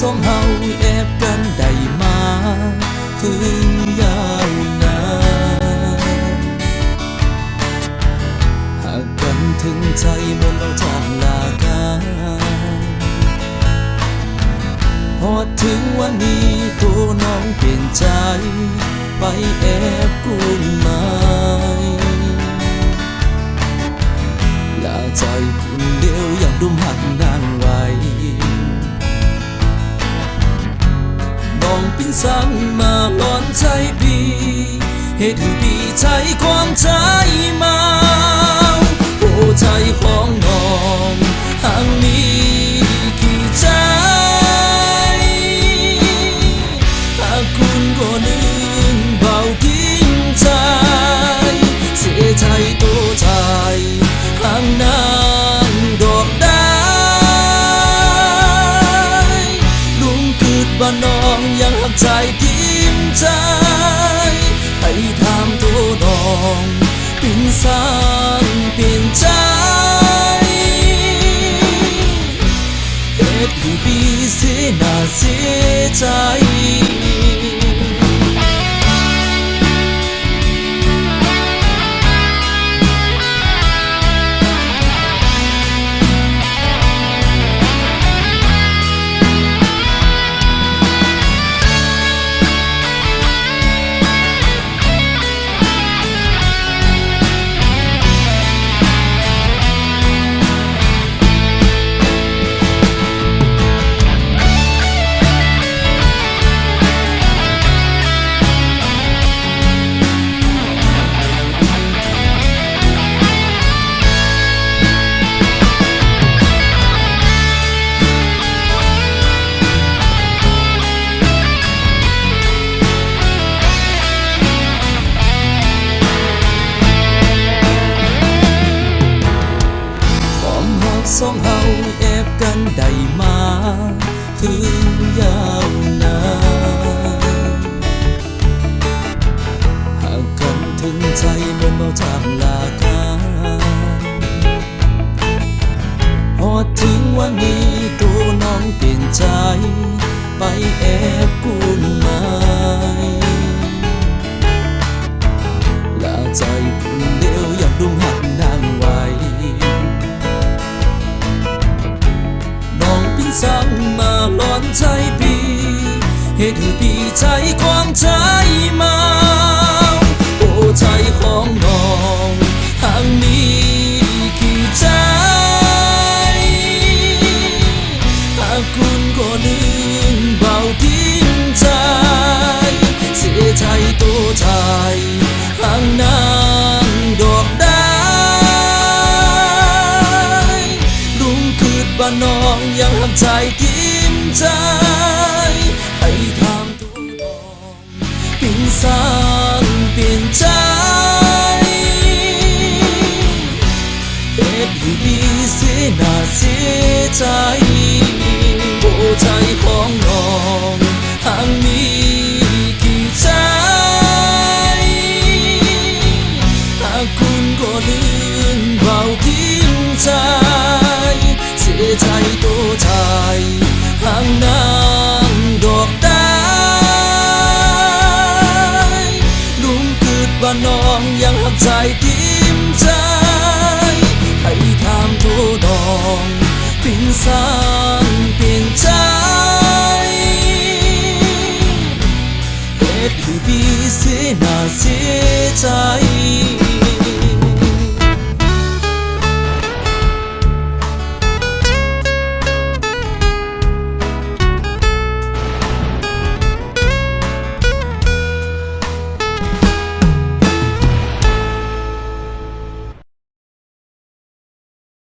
ทรงเฮาแอบกันได้มาถึงยาวนานหากกันถึงใจบนเราจางลากันพอถึงวันนี้ตัวน้องเปลี่ยนใจ ไปแอบกุมไม้ลาใจคนเดียวอย่างดุมหักน องเป็นสังมาหลอนใจพี่เหตุให้พี่ใจความใจมาโอ้ใจของน้องทางนี้ ใจ ไปถามตัวดองเป็นสร้างเปลี่ยนใจเหตุที่พี่เสียหน้าเสียใจ วันนี้ตัวน้องเปลี่ยนใจ ไปแอบกุมไม้ลาใจคนเดียวอยากดุมหักนางไว้ น้องเป็นสั่งมาหลอนใจพี่เหตุให้พี่ใจความใจมา โอ้ใจของน้อง ห่างนางดอกได้ลุงคืดบ้านน้องยังหักใจทิ้มใจให้ทามตัวน้องเป็นสร้า ยังหักใจทิ้มใ